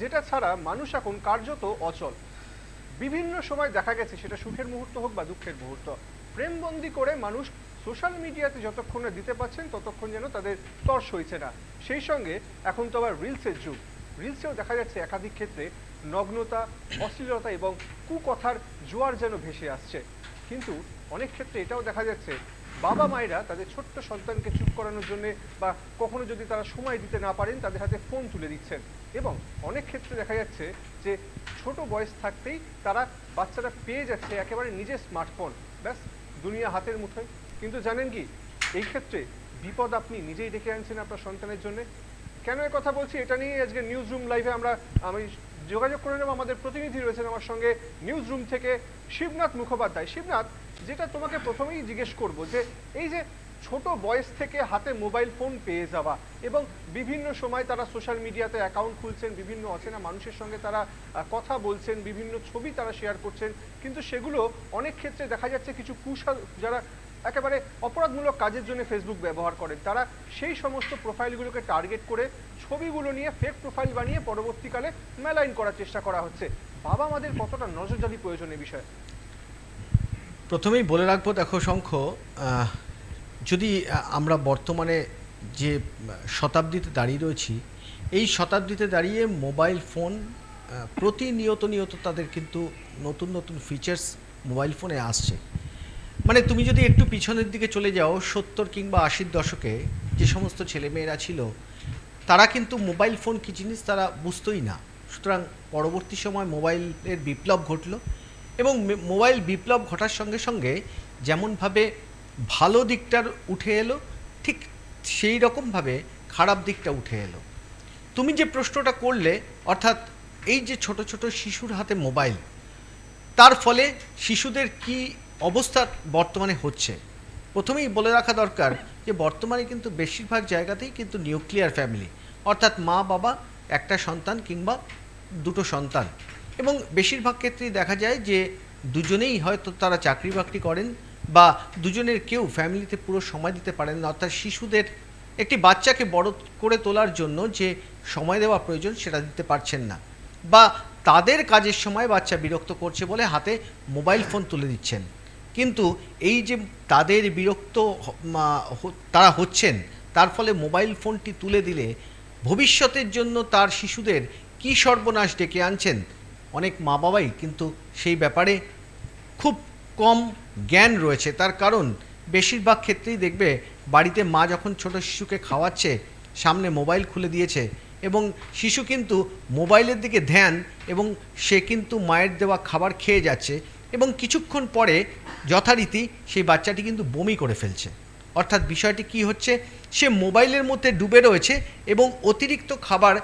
যেটা ছাড়া মানুষ এখন কার্যত অচল। বিভিন্ন সময় দেখা গেছে সেটা সুখের মুহূর্ত হোক বা দুঃখের মুহূর্ত। প্রেমবন্দি করে মানুষ সোশ্যাল মিডিয়াতে যতক্ষণ দিতে পারছেন, ততক্ষণ যেন তাদের তর্স হয়েছে না। সেই সঙ্গে এখন তো আবার রিলসের যুগ। রিলসেও দেখা যাচ্ছে একাধিক ক্ষেত্রে নগ্নতা, অশ্লীলতা এবং কুকথার জোয়ার যেন ভেসে আসছে। কিন্তু অনেক ক্ষেত্রে এটাও দেখা যাচ্ছে, বাবা মায়েরা তাদের ছোট্ট সন্তানকে চুপ করানোর জন্য বা কখনো যদি তারা সময় দিতে না পারেন, তাদের হাতে ফোন তুলে দিচ্ছেন। এবং অনেক ক্ষেত্রে দেখা যাচ্ছে যে ছোট বয়স থাকতেই তারা বাচ্চারা পেয়ে যাচ্ছে একেবারে নিজের স্মার্টফোন। ব্যাস, দুনিয়া হাতের মুঠোয়। কিন্তু জানেন কি, এই ক্ষেত্রে বিপদ আপনি নিজেই ডেকে আনছেন আপনার সন্তানের জন্য। কেন এ কথা বলছি? এটা নিয়ে আজকে নিউজ রুম লাইভে আমরা, আমি যোগাযোগ করে নেব। আমাদের প্রতিনিধি রয়েছেন আমার সঙ্গে নিউজ রুম থেকে শিবনাথ মুখোপাধ্যায়। শিবনাথ, যেটা তোমাকে প্রথমেই জিজ্ঞেস করব যে, এই যে ছোট বয়স থেকে হাতে মোবাইল ফোন পেয়ে যাওয়া এবং বিভিন্ন সময় তারা সোশ্যাল মিডিয়াতে অ্যাকাউন্ট খুলছেন, বিভিন্ন অচেনা মানুষের সঙ্গে তারা কথা বলছেন, বিভিন্ন ছবি তারা শেয়ার করছেন। কিন্তু সেগুলো অনেক ক্ষেত্রে দেখা যাচ্ছে কিছু কুশল যারা একেবারে অপরাধমূলক কাজের জন্য ফেসবুক ব্যবহার করেন, তারা সেই সমস্ত প্রোফাইলগুলোকে টার্গেট করে ছবিগুলো নিয়ে ফেক প্রোফাইল বানিয়ে পরবর্তীকালে মেলাইন করার চেষ্টা করা হচ্ছে। বাবা আমাদের কতটা নজরদারি প্রয়োজন এই বিষয়ে? প্রথমেই বলে রাখব, দেখো শঙ্খ যদি আমরা বর্তমানে যে শতাব্দীতে দাঁড়িয়ে রয়েছি, এই শতাব্দীতে দাঁড়িয়ে মোবাইল ফোন প্রতিনিয়ত নিয়ত তাদের কিন্তু নতুন নতুন ফিচার্স মোবাইল ফোনে আসছে। মানে তুমি যদি একটু পিছনের দিকে চলে যাও, সত্তর কিংবা আশির দশকে যে সমস্ত ছেলেমেয়েরা ছিল, তারা কিন্তু মোবাইল ফোন কী জিনিস তারা বুঝতোই না। সুতরাং পরবর্তী সময় মোবাইলের বিপ্লব ঘটলো এবং মোবাইল বিপ্লব ঘটার সঙ্গে সঙ্গে যেমনভাবে ভালো দিকটার উঠে এলো, ঠিক সেই রকমভাবে খারাপ দিকটা উঠে এলো। তুমি যে প্রশ্নটা করলে, অর্থাৎ এই যে ছোট ছোট শিশুর হাতে মোবাইল, তার ফলে শিশুদের কি অবস্থা বর্তমানে হচ্ছে? প্রথমেই বলে রাখা দরকার যে, বর্তমানে কিন্তু বেশিরভাগ জায়গাতেই কিন্তু নিউক্লিয়ার ফ্যামিলি, অর্থাৎ মা, বাবা, একটা সন্তান কিংবা দুটো সন্তান। এবং বেশিরভাগ ক্ষেত্রেই দেখা যায় যে, দুজনেই হয়তো তারা চাকরি বাকরি করেন বা দুজনের কেউ ফ্যামিলিতে পুরো সময় দিতে পারেন না অর্থাৎ শিশুদের একটি বাচ্চাকে বড় করে তোলার জন্য যে সময় দেওয়া প্রয়োজন সেটা দিতে পারছেন না বা তাদের কাজের সময় বাচ্চা বিরক্ত করছে বলে হাতে মোবাইল ফোন তুলে দিচ্ছেন। কিন্তু এই যে তাদের বিরক্ত তারা হচ্ছেন, তার ফলে মোবাইল ফোনটি তুলে দিলে ভবিষ্যতের জন্য তার শিশুদের কী সর্বনাশ ডেকে আনছেন অনেক মা বাবাই কিন্তু সেই ব্যাপারে খুব কম জ্ঞান রয়েছে। তার কারণ, বেশিরভাগ ক্ষেত্রেই দেখবে বাড়িতে মা যখন ছোট শিশুকে খাওয়াচ্ছে, সামনে মোবাইল খুলে দিয়েছে এবং শিশু কিন্তু মোবাইলের দিকে ধ্যান এবং সে কিন্তু মায়ের দেওয়া খাবার খেয়ে যাচ্ছে এবং কিছুক্ষণ পরে যথারীতি সেই বাচ্চাটি কিন্তু বমি করে ফেলছে। অর্থাৎ বিষয়টি কি হচ্ছে, সে মোবাইলের মধ্যে ডুবে রয়েছে এবং অতিরিক্ত খাবার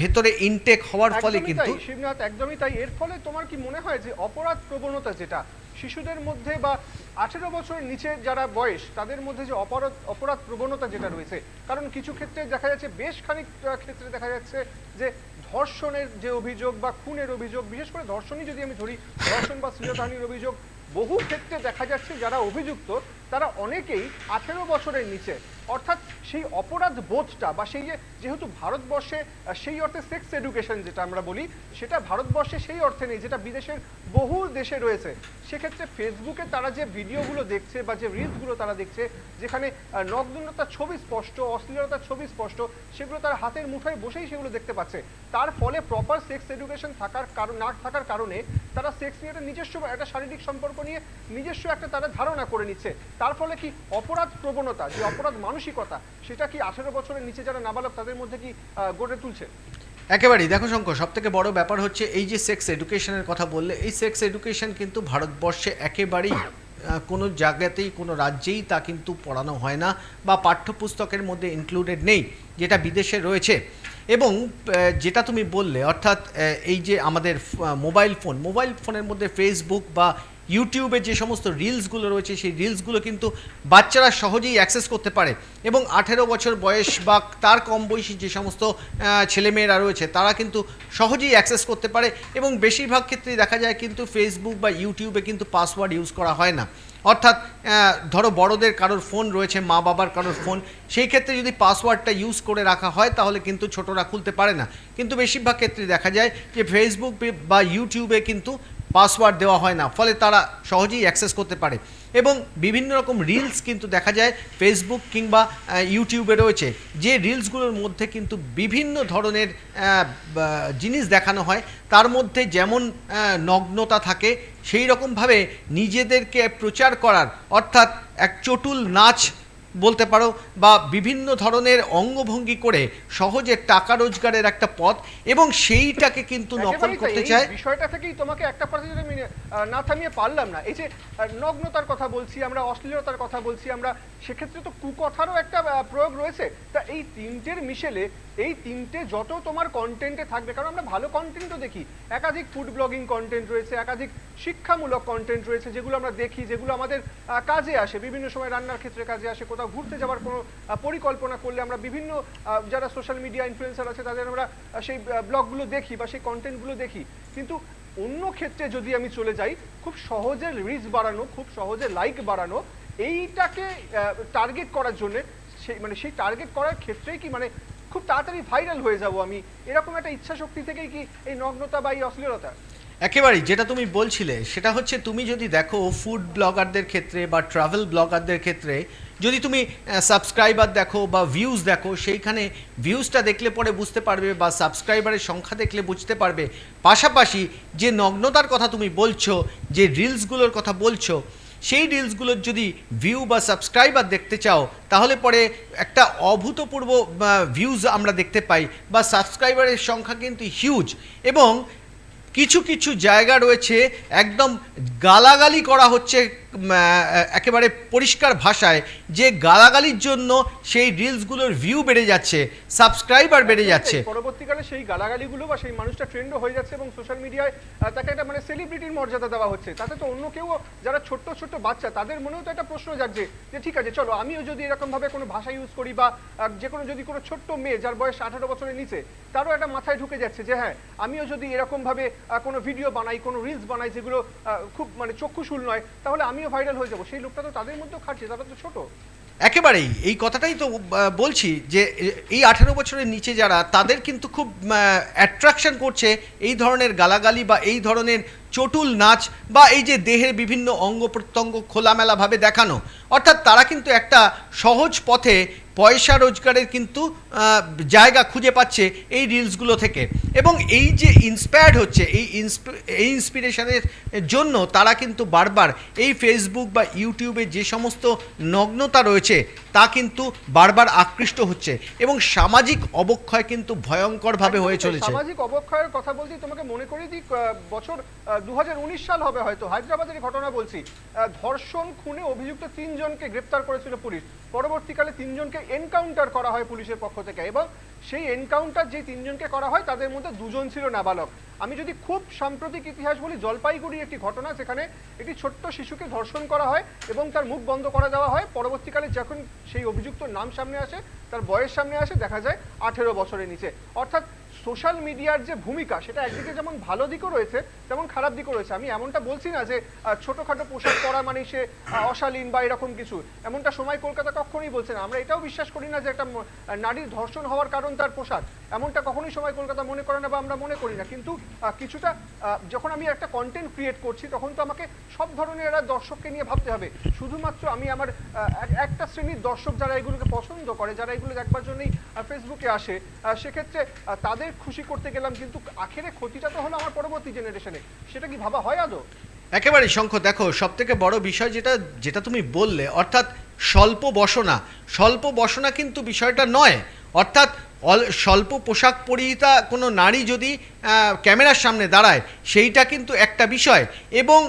ভেতরে ইনটেক হওয়ার ফলে কিন্তু শিবনাথ একদমই তাই। এর ফলে তোমার কি মনে হয় যে অপরাধ প্রবণতা যেটা শিশুদের মধ্যে বা আঠেরো বছরের নিচে যারা বয়স তাদের মধ্যে যে অপরাধ অপরাধ প্রবণতা যেটা রয়েছে কারণ কিছু ক্ষেত্রে দেখা যাচ্ছে বেশ খানিক ক্ষেত্রে দেখা যাচ্ছে যে ধর্ষণের যে অভিযোগ বা খুনের অভিযোগ বিশেষ করে ধর্ষণই যদি আমি ধরি ধর্ষণ বা শ্লীলতাহানির অভিযোগ বহু ক্ষেত্রে দেখা যাচ্ছে যারা অভিযুক্ত তারা অনেকেই আঠেরো বছরের নিচে। অর্থাৎ সেই অপরাধ বোধটা বা সেই যেহেতু ভারতবর্ষে সেই অর্থে সেক্স এডুকেশন যেটা আমরা বলি, সেটা ভারতবর্ষে সেই অর্থে নেই, যেটা বিদেশের বহু দেশে রয়েছে। সেক্ষেত্রে ফেসবুকে তারা যে ভিডিওগুলো দেখছে বা যে রিলসগুলো তারা দেখছে, যেখানে নগ্নতার ছবি স্পষ্ট, অশ্লীলতার ছবি স্পষ্ট, সেগুলো তার হাতের মুঠোয় বসেই সেগুলো দেখতে পাচ্ছে। তার ফলে প্রপার সেক্স এডুকেশন থাকার কারণ, না থাকার কারণে তারা সেক্স নিয়ে একটা নিজস্ব একটা শারীরিক সম্পর্ক নিয়ে নিজস্ব একটা তারা ধারণা করে নিচ্ছে। তার ফলে কি অপরাধ প্রবণতা, যে অপরাধ মানসিকতা, সেটা কি আঠেরো বছরের নিচে যারা নাবালক, তাদের মধ্যে কি গড়ে তুলছে? একেবারেই। দেখো শঙ্কর সব থেকে বড় ব্যাপার হচ্ছে এই যে সেক্স এডুকেশনের কথা বললে, এই সেক্স এডুকেশন কিন্তু ভারতবর্ষে একেবারেই কোনো জায়গাতেই, কোনো রাজ্যেই তা কিন্তু পড়ানো হয় না বা পাঠ্যপুস্তকের মধ্যে ইনক্লুডেড নেই, যেটা বিদেশে রয়েছে। এবং যেটা তুমি বললে, অর্থাৎ এই যে আমাদের মোবাইল ফোন মোবাইল ফোনের মধ্যে ফেসবুক বা ইউটিউবে যে সমস্ত রিলসগুলো রয়েছে, সেই রিলসগুলো কিন্তু বাচ্চারা সহজেই অ্যাক্সেস করতে পারে। এবং আঠেরো বছর বয়স বা তার কম বয়সী যে সমস্ত ছেলেমেয়েরা রয়েছে, তারা কিন্তু সহজেই অ্যাক্সেস করতে পারে। এবং বেশিরভাগ ক্ষেত্রেই দেখা যায় কিন্তু ফেসবুক বা ইউটিউবে কিন্তু পাসওয়ার্ড ইউজ করা হয় না। অর্থাৎ ধরো বড়দের কারোর ফোন রয়েছে, মা বাবার কারোর ফোন সেই ক্ষেত্রে যদি পাসওয়ার্ডটা ইউজ করে রাখা হয়, তাহলে কিন্তু ছোটরা খুলতে পারে না। কিন্তু বেশিরভাগ ক্ষেত্রে দেখা যায় যে ফেসবুক বা ইউটিউবে কিন্তু পাসওয়ার্ড দেওয়া হয় না, ফলে তারা সহজেই অ্যাক্সেস করতে পারে। এবং বিভিন্ন রকম রিলস কিন্তু দেখা যায় ফেসবুক কিংবা ইউটিউবে রয়েছে, যে রিলসগুলোর মধ্যে কিন্তু বিভিন্ন ধরনের জিনিস দেখানো হয়। তার মধ্যে যেমন নগ্নতা থাকে, সেই রকমভাবে নিজেদেরকে প্রচার করার, অর্থাৎ এক চটুল নাচ বলতে পারো বা বিভিন্ন ধরনের অঙ্গভঙ্গি করে সহজে টাকা রোজগারের একটা পথ এবং সেইটাকে কিন্তু নকল করতে চায়। বিষয়টা থেকেই তোমাকে একটা পার্সেন্ট আমি না থামিয়ে পারলাম না এই যে নগ্নতার কথা বলছি আমরা অশ্লীলতার কথা বলছি আমরা সেক্ষেত্রে তো কুকথারও একটা প্রয়োগ রয়েছে। তা এই তিনটের মিশেলে এই তিনটে যত তোমার কন্টেন্টে থাকবে কারণ আমরা ভালো কন্টেন্টও দেখি একাধিক ফুড ব্লগিং কন্টেন্ট রয়েছে একাধিক শিক্ষামূলক কন্টেন্ট রয়েছে যেগুলো আমরা দেখি যেগুলো আমাদের কাজে আসে বিভিন্ন সময় রান্নার ক্ষেত্রে কাজে আসে কোথাও ঘুরতে যাওয়ার কোনো পরিকল্পনা করলে আমরা বিভিন্ন যারা সোশ্যাল মিডিয়া ইনফ্লুয়েন্সার আছে তাদের আমরা সেই ব্লগগুলো দেখি বা সেই কন্টেন্টগুলো দেখি। কিন্তু অন্য ক্ষেত্রে যদি আমি চলে যাই, খুব সহজে রিচ বাড়ানো, খুব সহজে লাইক বাড়ানো, এইটাকে টার্গেট করার জন্য সেই মানে সেই টার্গেট করার ক্ষেত্রেই কি মানে খুব তাড়াতাড়ি ভাইরাল হয়ে যাব আমি? এরকম একটা ইচ্ছা শক্তি থেকেই কি এই নগ্নতা বা এই অশ্লীলতা? একেবারেই, যেটা তুমি বলছিলে, সেটা হচ্ছে তুমি যদি দেখো ফুড ব্লগারদের ক্ষেত্রে বা ট্রাভেল ব্লগারদের ক্ষেত্রে যদি তুমি সাবস্ক্রাইবার দেখো বা ভিউজ দেখো, সেইখানে ভিউজটা দেখলে পরে বুঝতে পারবে বা সাবস্ক্রাইবারের সংখ্যা দেখলে বুঝতে পারবে। পাশাপাশি যে নগ্নতার কথা তুমি বলছো, যে রিলসগুলোর কথা বলছো, সেই রিলসগুলোর যদি ভিউ বা সাবস্ক্রাইবার দেখতে চাও, তাহলে পরে একটা অভূতপূর্ব ভিউজ আমরা দেখতে পাই বা সাবস্ক্রাইবারের সংখ্যা কিন্তু হিউজ এবং কিছু কিছু জায়গা রয়েছে একদম গালাগালি করা হচ্ছে একেবারে পরিষ্কার ভাষায় যে গালাগালির জন্য সেই রিলসগুলোর ভিউ বেড়ে যাচ্ছে সাবস্ক্রাইবার বেড়ে যাচ্ছে। পরবর্তীকালে সেই গালাগালিগুলো বা সেই মানুষটা ট্রেন্ডও হয়ে যাচ্ছে এবং সোশ্যাল মিডিয়ায় তাকে একটা মানে সেলিব্রিটির মর্যাদা দেওয়া হচ্ছে। তাতে তো অন্য কেউ যারা ছোট্ট ছোট্ট বাচ্চা তাদের মনেও তো একটা প্রশ্ন জাগছে যে ঠিক আছে চলো আমিও যদি এরকম ভাবে কোনো ভাষা ইউজ করি বা যে কোনো যদি কোনো ছোট্ট মেয়ে যার বয়স আঠারো বছরের নিচে তারও একটা মাথায় ঢুকে যাচ্ছে যে হ্যাঁ আমিও যদি এরকম ভাবে কোনো ভিডিও বানাই কোনো রিলস বানাই যেগুলো খুব মানে চক্ষুশূল নয় তাহলে আমিও ভাইরাল হয়ে যাব, সেই লোকটা তো তাদের মধ্যেও খাটছে, তারা তো ছোট। একেবারেই, এই কথাটাই তো বলছি যে এই আঠারো বছরের নিচে যারা, তাদের কিন্তু খুব অ্যাট্রাকশন করছে এই ধরনের গালাগালি বা এই ধরনের চটুল নাচ বা এই যে দেহের বিভিন্ন অঙ্গ প্রত্যঙ্গ খোলামেলাভাবে দেখানো। অর্থাৎ তারা কিন্তু একটা সহজ পথে পয়সা রোজগারের কিন্তু জায়গা খুঁজে পাচ্ছে এই রিলসগুলো থেকে। এবং এই যে ইন্সপায়ার্ড হচ্ছে, এই এই ইন্সপিরেশনের জন্য তারা কিন্তু বারবার এই ফেসবুক বা ইউটিউবে যে সমস্ত নগ্নতা রয়েছে, তা কিন্তু বারবার আকৃষ্ট হচ্ছে এবং সামাজিক অবক্ষয় কিন্তু ভয়ঙ্করভাবে হয়ে চলেছে। সামাজিক অবক্ষয়ের কথা বলছি, তোমাকে মনে করিয়ে দিই বছর দু হাজার উনিশ সাল হবে হয়তো, হায়দ্রাবাদের ঘটনা বলছি। ধর্ষণ, খুনে অভিযুক্ত তিনজনকে গ্রেপ্তার করেছিল পুলিশ। পরবর্তীকালে তিনজনকে এনকাউন্টার করা হয় পুলিশের পক্ষ থেকে এবং সেই এনকাউন্টার যে তিনজনকে করা হয়, তাদের মধ্যে দুজন ছিল নাবালক। আমি যদি খুব সাম্প্রতিক ইতিহাস বলি, জলপাইগুড়ির একটি ঘটনা, সেখানে একটি ছোট্ট শিশুকে ধর্ষণ করা হয় এবং তার মুখ বন্ধ করা দেওয়া হয়। পরবর্তীকালে যখন সেই অভিযুক্ত নাম সামনে আসে, তার বয়স সামনে আসে, দেখা যায় আঠেরো বছরের নিচে। অর্থাৎ সোশ্যাল মিডিয়ার যে ভূমিকা, সেটা একদিকে যেমন ভালো দিকও রয়েছে, তেমন খারাপ দিকও রয়েছে। আমি এমনটা বলছি না যে ছোটখাটো পোশাক পরা মানে সে অশালীন বা এরকম কিছু। এমনটা সময় কলকাতা কখনোই বলছে না। আমরা এটাও বিশ্বাস করি না যে একটা নারীর ধর্ষণ হওয়ার কারণ তার পোশাক। এমনটা কখনোই সময় কলকাতা মনে করে না বা আমরা মনে করি না। কিন্তু কিছুটা যখন আমি একটা কন্টেন্ট ক্রিয়েট করছি, তখন তো আমাকে সব ধরনের এরা দর্শককে নিয়ে ভাবতে হবে। শুধুমাত্র আমি আমার এক- একটা শ্রেণির দর্শক যারা এগুলোকে পছন্দ করে, যারা এগুলো দেখবার জন্যই ফেসবুকে আসে সেক্ষেত্রে তাদের খুশি করতে গেলাম, কিন্তু আখেরে ক্ষতিটা তো হলো আমার পরবর্তী জেনারেশনে সেটা কি ভাবা হয় আদৌ? একেবারে শঙ্খ, দেখো সব থেকে বড় বিষয় যেটা যেটা তুমি বললে, অর্থাৎ স্বল্প বসনা। স্বল্প বসনা কিন্তু বিষয়টা নয়। অর্থাৎ স্বল্প পোশাক পরিহিতা কোনো নারী যদি ক্যামেরার সামনে দাঁড়ায়, সেইটা কিন্তু একটা বিষয়। এবং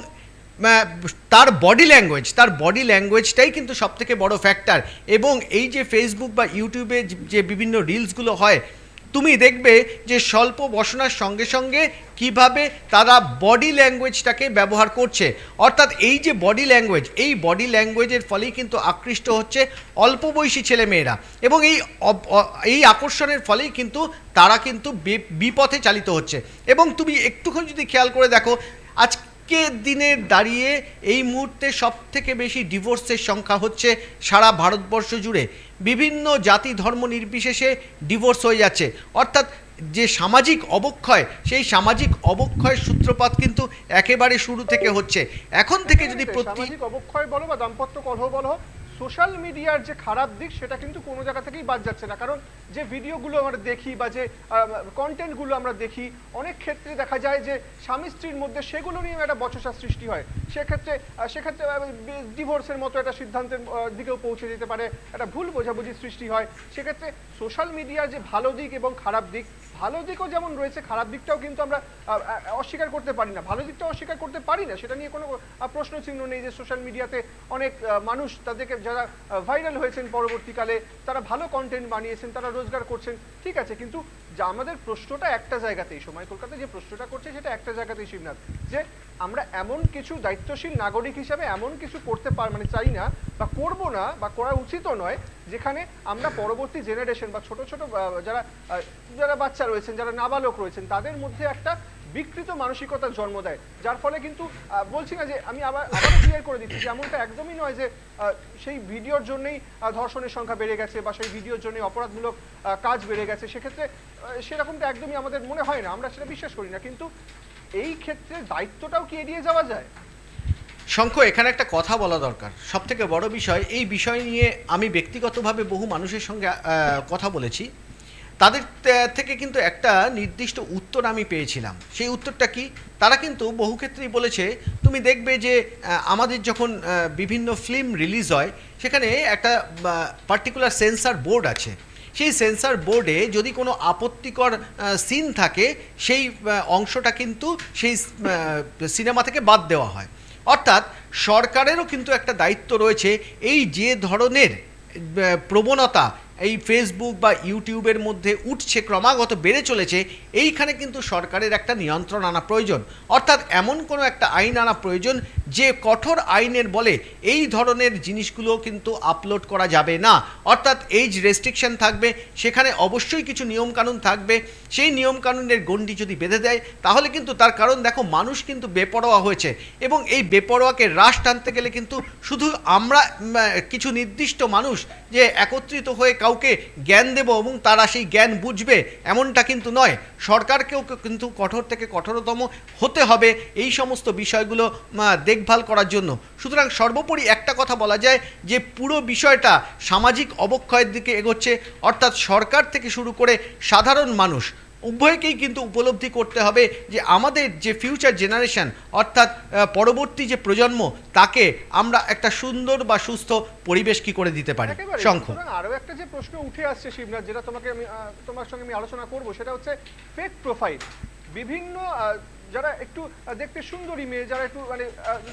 তার বডি ল্যাঙ্গুয়েজ তার বডি ল্যাঙ্গুয়েজটাই কিন্তু সব থেকে বড় ফ্যাক্টর এবং এই যে ফেসবুক বা ইউটিউবে যে বিভিন্ন রিলসগুলো হয় তুমি দেখবে যে স্বল্প বসনার সঙ্গে সঙ্গে কীভাবে তারা বডি ল্যাঙ্গুয়েজটাকে ব্যবহার করছে। অর্থাৎ এই যে বডি ল্যাঙ্গুয়েজ এই বডি ল্যাঙ্গুয়েজের ফলেই কিন্তু আকৃষ্ট হচ্ছে অল্প বয়সী ছেলেমেয়েরা। এবং এই এই আকর্ষণের ফলেই কিন্তু তারা কিন্তু বিপথে চালিত হচ্ছে। এবং তুমি একটুখানি যদি খেয়াল করে দেখো, আজ আজকের দিনে দাঁড়িয়ে এই মুহূর্তে সব থেকে বেশি ডিভোর্সের সংখ্যা হচ্ছে সারা ভারতবর্ষ জুড়ে। বিভিন্ন জাতি ধর্ম নির্বিশেষে ডিভোর্স হয়ে যাচ্ছে। অর্থাৎ যে সামাজিক অবক্ষয় সেই সামাজিক অবক্ষয়ের সূত্রপাত কিন্তু একেবারে শুরু থেকে হচ্ছে। এখন থেকে যদি প্রতি অবক্ষয় বলো বা দাম্পত্য কলহ বলো সোশ্যাল মিডিয়ার যে খারাপ দিক, সেটা কিন্তু কোনো জায়গা থেকেই বাদ যাচ্ছে না। কারণ যে ভিডিওগুলো আমরা দেখি বা যে কন্টেন্টগুলো আমরা দেখি, অনেক ক্ষেত্রে দেখা যায় যে স্বামী স্ত্রীর মধ্যে সেগুলো নিয়ে একটা বচসা সৃষ্টি হয়। সেক্ষেত্রে সেক্ষেত্রে ডিভোর্সের মতো একটা সিদ্ধান্তের দিকেও পৌঁছে যেতে পারে। একটা ভুল বোঝাবুঝির সৃষ্টি হয়। সেক্ষেত্রে সোশ্যাল মিডিয়ার যে ভালো দিক এবং খারাপ দিক ভালো দিকও যেমন রয়েছে, খারাপ দিকটাও কিন্তু আমরা অস্বীকার করতে পারি না। ভালো দিকটাও অস্বীকার করতে পারি না, সেটা নিয়ে কোনো প্রশ্ন চিহ্ন নেই যে সোশ্যাল মিডিয়াতে অনেক মানুষ তাদেরকে যারা ভাইরাল হয়েছেন পরবর্তীকালে, তারা ভালো কন্টেন্ট বানিয়েছেন, তারা রোজগার করছেন, ঠিক আছে, কিন্তু যা আমাদের প্রশ্নটা একটা জায়গাতেই সময় কলকাতায় যে প্রশ্নটা করছে সেটা একটা জায়গাতেই শিবনাথ। যে আমরা এমন কিছু দায়িত্বশীল নাগরিক হিসাবে এমন কিছু করতে পার মানে চাই না বা করব না বা করা উচিতও নয়, যেখানে আমরা পরবর্তী জেনারেশন বা ছোট ছোট যারা যারা বাচ্চা রয়েছেন, যারা নাবালক রয়েছেন, তাদের মধ্যে একটা বিকৃত মানসিকতার জন্ম দেয়, যার ফলে কিন্তু বলছি না যে আমি আবার, আবারও ক্লিয়ার করে দিচ্ছি যে এমনটা একদমই নয় যে সেই ভিডিওর জন্যই ধর্ষণের সংখ্যা বেড়ে গেছে বা সেই ভিডিওর জন্যই অপরাধমূলক কাজ বেড়ে গেছে, সেক্ষেত্রে সেরকমটা একদমই আমাদের মনে হয় না, আমরা সেটা বিশ্বাস করি না, কিন্তু এই ক্ষেত্রে দায়িত্বটাও কি এড়িয়ে যাওয়া যায়? শঙ্খ এখানে একটা কথা বলা দরকার। সব থেকে বড় বিষয়, এই বিষয় নিয়ে আমি ব্যক্তিগতভাবে বহু মানুষের সঙ্গে কথা বলেছি। তাদের থেকে কিন্তু একটা নির্দিষ্ট উত্তর আমি পেয়েছিলাম। সেই উত্তরটা কি? তারা কিন্তু বহু ক্ষেত্রেই বলেছে, তুমি দেখবে যে আমাদের যখন বিভিন্ন ফিল্ম রিলিজ হয়, সেখানে একটা পার্টিকুলার সেন্সার বোর্ড আছে। সেই সেন্সার বোর্ডে যদি কোনো আপত্তিকর সিন থাকে, সেই অংশটা কিন্তু সেই সিনেমা থেকে বাদ দেওয়া হয়। অর্থাৎ সরকারেরও কিন্তু একটা দায়িত্ব রয়েছে, এই যে ধরনের প্রবণতা এই ফেসবুক বা ইউটিউবের মধ্যে উঠছে, ক্রমাগত বেড়ে চলেছে, এইখানে কিন্তু সরকারের একটা নিয়ন্ত্রণ আনা প্রয়োজন। অর্থাৎ এমন কোনো একটা আইন আনা প্রয়োজন যে কঠোর আইনের বলে এই ধরনের জিনিসগুলো কিন্তু আপলোড করা যাবে না। অর্থাৎ এইজ রেস্ট্রিকশন থাকবে সেখানে অবশ্যই কিছু নিয়মকানুন থাকবে। সেই নিয়মকানুনের গণ্ডি যদি বেঁধে দেয় তাহলে কিন্তু তার কারণ দেখো মানুষ কিন্তু বেপরোয়া হয়েছে এবং এই বেপরোয়াকে হ্রাস টানতে গেলে কিন্তু শুধু আমরা কিছু নির্দিষ্ট মানুষ যে একত্রিত হয়ে কাউকে জ্ঞান দেব এবং তারা সেই জ্ঞান বুঝবে এমনটা কিন্তু নয়। সরকারকেও কিন্তু কঠোর থেকে কঠোরতম হতে হবে। এই সমস্ত বিষয়গুলো আহ, দেখভাল করার জন্য। সুতরাং সর্বোপরি একটা কথা বলা যায় যে পুরো বিষয়টা সামাজিক অবক্ষয়ের দিকে এগোচ্ছে অর্থাৎ সরকার থেকে শুরু করে সাধারণ মানুষ উভয়কেই কিন্তু উপলব্ধি করতে হবে যে আমাদের যে ফিউচার জেনারেশন অর্থাৎ পরবর্তী যে প্রজন্ম তাকে আমরা একটা সুন্দর বা সুস্থ পরিবেশ কি করে দিতে পারি? শঙ্খ। সুতরাং আরও একটা যে প্রশ্ন উঠে আসছে শিবনাথ যেটা তোমাকে আমি তোমার সঙ্গে আমি আলোচনা করব সেটা হচ্ছে ফেক প্রোফাইল বিভিন্ন যারা একটু দেখতে সুন্দরী মেয়ে, যারা একটু মানে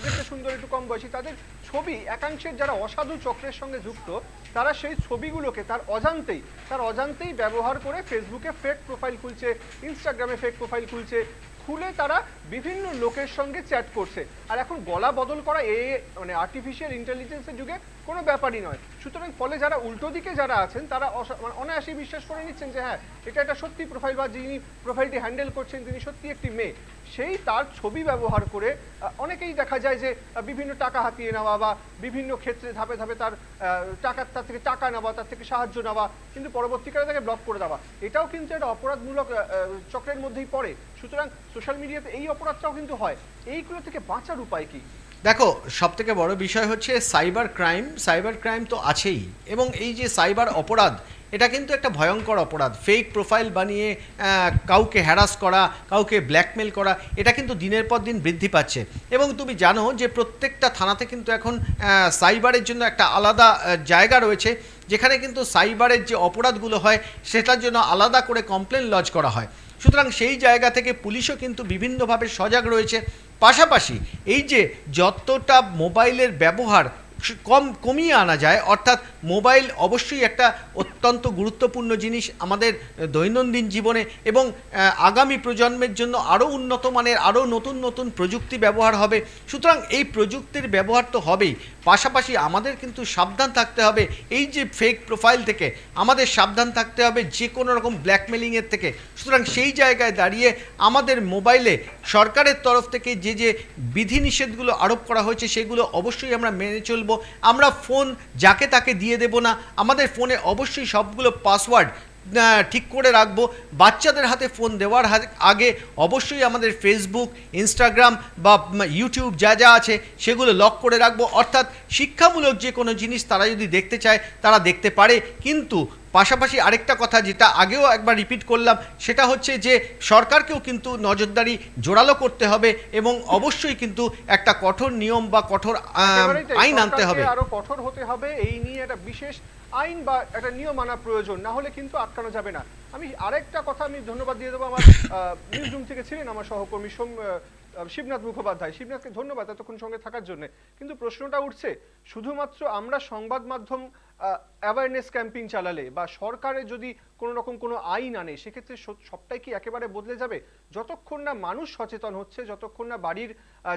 দেখতে সুন্দর, একটু কম বয়সী, তাদের ছবি, একাংশের যারা অসাধু চক্রের সঙ্গে যুক্ত, তারা সেই ছবিগুলোকে তার অজান্তেই তার অজান্তেই ব্যবহার করে ফেসবুকে ফেক প্রোফাইল খুলছে ইনস্টাগ্রামে ফেক প্রোফাইল খুলছে, খুলে তারা বিভিন্ন লোকের সঙ্গে চ্যাট করছে। আর এখন গলা বদল করা এ মানে আর্টিফিশিয়াল ইন্টেলিজেন্সের যুগে কোনো ব্যাপারই নয়। সুতরাং ফলে যারা উল্টো দিকে যারা আছেন, তারা মানে অনায়াসে বিশ্বাস করে নিচ্ছেন যে হ্যাঁ এটা একটা সত্যি প্রোফাইল বা যিনি প্রোফাইলটি হ্যান্ডেল করছেন, তিনি সত্যি একটি মেয়ে। সেই তার ছবি ব্যবহার করে অনেকেই দেখা যায় যে বিভিন্ন টাকা হাতিয়ে নেওয়া বা বিভিন্ন ক্ষেত্রে ধাপে ধাপে তার টাকা, তার থেকে টাকা নেওয়া, তার থেকে সাহায্য নেওয়া, কিন্তু পরবর্তীকালে তাকে ব্লক করে দেওয়া। এটাও কিন্তু একটা অপরাধমূলক চক্রের মধ্যেই পড়ে। সুতরাং সোশ্যাল মিডিয়াতে এই অপরাধটাও কিন্তু হয়। এইগুলো থেকে বাঁচার উপায় কি? দেখো সব থেকে বড় বিষয় হচ্ছে সাইবার ক্রাইম সাইবার ক্রাইম তো আছেই। এবং এই যে সাইবার অপরাধ, এটা কিন্তু একটা ভয়ঙ্কর অপরাধ। ফেক প্রোফাইল বানিয়ে কাউকে হ্যারাস করা, কাউকে ব্ল্যাকমেল করা, এটা কিন্তু দিনের পর দিন বৃদ্ধি পাচ্ছে। এবং তুমি জানো যে প্রত্যেকটা থানাতে কিন্তু এখন সাইবারের জন্য একটা আলাদা জায়গা রয়েছে, যেখানে কিন্তু সাইবারের যে অপরাধগুলো হয়, সেটার জন্য আলাদা করে কমপ্লেন লজ করা হয়। সুতরাং সেই জায়গা থেকে পুলিশও কিন্তু বিভিন্নভাবে সজাগ রয়েছে। পাশাপাশি এই যে যতটা মোবাইলের ব্যবহার কম, কমিয়ে আনা যায়, অর্থাৎ মোবাইল অবশ্যই একটা অত্যন্ত গুরুত্বপূর্ণ জিনিস আমাদের দৈনন্দিন জীবনে এবং আগামী প্রজন্মের জন্য আরও উন্নত মানের, আরও নতুন নতুন প্রযুক্তি ব্যবহার হবে। সুতরাং এই প্রযুক্তির ব্যবহার তো হবেই। পাশাপাশি আমাদের কিন্তু সাবধান থাকতে হবে। এই যে ফেক প্রোফাইল থেকে আমাদের সাবধান থাকতে হবে যে কোনো রকম ব্ল্যাকমেলিংয়ের থেকে। সুতরাং সেই জায়গায় দাঁড়িয়ে আমাদের মোবাইলে সরকারের তরফ থেকে যে যে বিধিনিষেধগুলো আরোপ করা হয়েছে সেগুলো অবশ্যই আমরা মেনে চলবো। আমরা ফোন যাকে তাকে দিয়ে দেব না, আমাদের ফোনে অবশ্যই সবগুলো পাসওয়ার্ড ঠিক করে রাখব। বাচ্চাদের হাতে ফোন দেওয়ার আগে অবশ্যই আমাদের ফেসবুক ইনস্টাগ্রাম বা ইউটিউব যা যা আছে, সেগুলো লক করে রাখব। অর্থাৎ শিক্ষামূলক যে কোনো জিনিস তারা যদি দেখতে চায়, তারা দেখতে পারে। কিন্তু পাশাপাশি আরেকটা কথা যেটা আগেও একবার রিপিট করলাম সেটা হচ্ছে যে সরকারকেও কিন্তু নজরদারি জোরালো করতে হবে এবং অবশ্যই কিন্তু একটা কঠোর নিয়ম বা কঠোর। আইন আনতে হবে। আরও কঠোর হতে হবে এই নিয়ে একটা বিশেষ আইন বা একটা নিয়ম আনা প্রয়োজন না হলে কিন্তু আটকানো যাবে না। আমি আরেকটা কথা আমি ধন্যবাদ দিয়ে দেবো আমার নিউজ রুম থেকে ছিলেন আমার সহকর্মী সোম শিবনাথ মুখোপাধ্যায়। শিবনাথকে ধন্যবাদ এতক্ষণ সঙ্গে থাকার জন্য। কিন্তু প্রশ্নটা উঠছে শুধুমাত্র আমরা সংবাদ মাধ্যম অ্যাওয়ারনেস ক্যাম্পেইন চালালে বা সরকারে যদি কোনো রকম কোনো আইন আনে, সেক্ষেত্রে সবটাই কি একেবারে বদলে যাবে? যতক্ষণ না মানুষ সচেতন হচ্ছে, যতক্ষণ না বাড়ির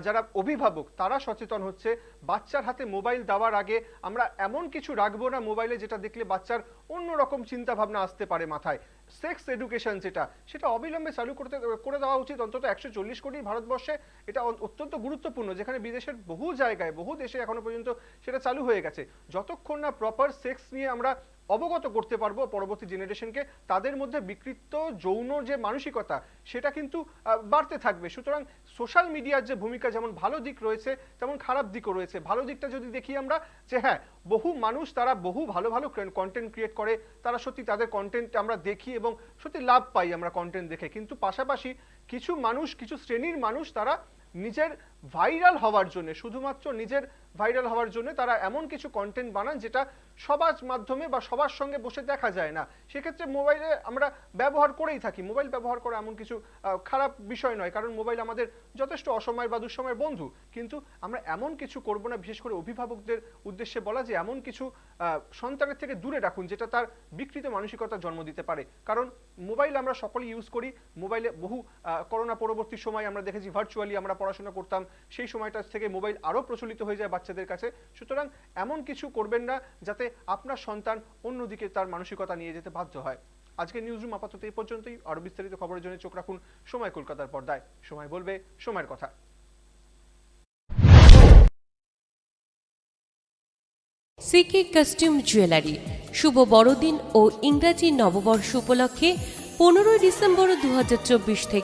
যারা অভিভাবক, তারা সচেতন হচ্ছে, বাচ্চার হাতে মোবাইল দেওয়ার আগে আমরা এমন কিছু রাখব না মোবাইলে যেটা দেখলে বাচ্চার অন্যরকম চিন্তা ভাবনা আসতে পারে মাথায়। সেক্স এডুকেশন যেটা, সেটা অবিলম্বে চালু করতে, করে দেওয়া উচিত। অন্তত একশো চল্লিশ কোটি ভারতবর্ষে এটা অত্যন্ত গুরুত্বপূর্ণ, যেখানে বিদেশের বহু জায়গায়, বহু দেশে এখনও পর্যন্ত সেটা চালু হয়ে গেছে। যতক্ষণ না প্রপার সেক্স নিয়ে আমরা অবগত করতে পারব পরবর্তী জেনারেশনকে তাদের মধ্যে বিকৃত যৌন যে মানসিকতা, সেটা কিন্তু বাড়তে থাকবে। সুতরাং সোশ্যাল মিডিয়ার যে ভূমিকা, যেমন ভালো দিক রয়েছে, তেমন খারাপ দিকও রয়েছে। ভালো দিকটা যদি দেখি আমরা, যে হ্যাঁ বহু মানুষ তারা বহু ভালো ভালো কন্টেন্ট ক্রিয়েট করে, তারা সত্যি তাদের কন্টেন্ট আমরা দেখি এবং সত্যি লাভ পাই আমরা কন্টেন্ট দেখে। কিন্তু পাশাপাশি কিছু মানুষ, কিছু শ্রেণির মানুষ তারা নিজের ভাইরাল হওয়ার জন্য, শুধুমাত্র নিজের ভাইরাল হওয়ার জন্য তারা এমন কিছু কন্টেন্ট বানান, যেটা সবার মাধ্যমে বা সবার সঙ্গে বসে দেখা যায় না। সেক্ষেত্রে মোবাইলে আমরা ব্যবহার করেই থাকি। মোবাইল ব্যবহার করা এমন কিছু খারাপ বিষয় নয়, কারণ মোবাইল আমাদের যথেষ্ট অসময় বা দুঃসময়ের বন্ধু। কিন্তু আমরা এমন কিছু করব না, বিশেষ করে অভিভাবকদের উদ্দেশ্যে বলা যে এমন কিছু সন্তানের থেকে দূরে রাখুন, যেটা তার বিকৃত মানসিকতার জন্ম দিতে পারে। কারণ মোবাইল আমরা সকলেই ইউজ করি। মোবাইলে বহু করোনা পরবর্তী সময় আমরা দেখেছি ভার্চুয়ালি আমরা পড়াশোনা করতাম। সেই সময়টা থেকে মোবাইল আরও প্রচলিত হয়ে যায় বাচ্চাদের কাছে। সুতরাং এমন কিছু করবেন না, যাতে আপনার সন্তান অন্যদিকে তার মানসিকতা নিয়ে যেতে বাধ্য হয়। আজকে নিউজ রুম আপাতত এই পর্যন্তই। আরও বিস্তারিত খবরের জন্য চোখ রাখুন সময় কলকাতার পর্দায়। সময় বলবে সময়ের কথা। সিকে কাস্টিউম জুয়েলারি, শুভ বড়দিন ও ইংরাজি নববর্ষ উপলক্ষে পনেরোই ডিসেম্বর দু হাজার চব্বিশ থেকে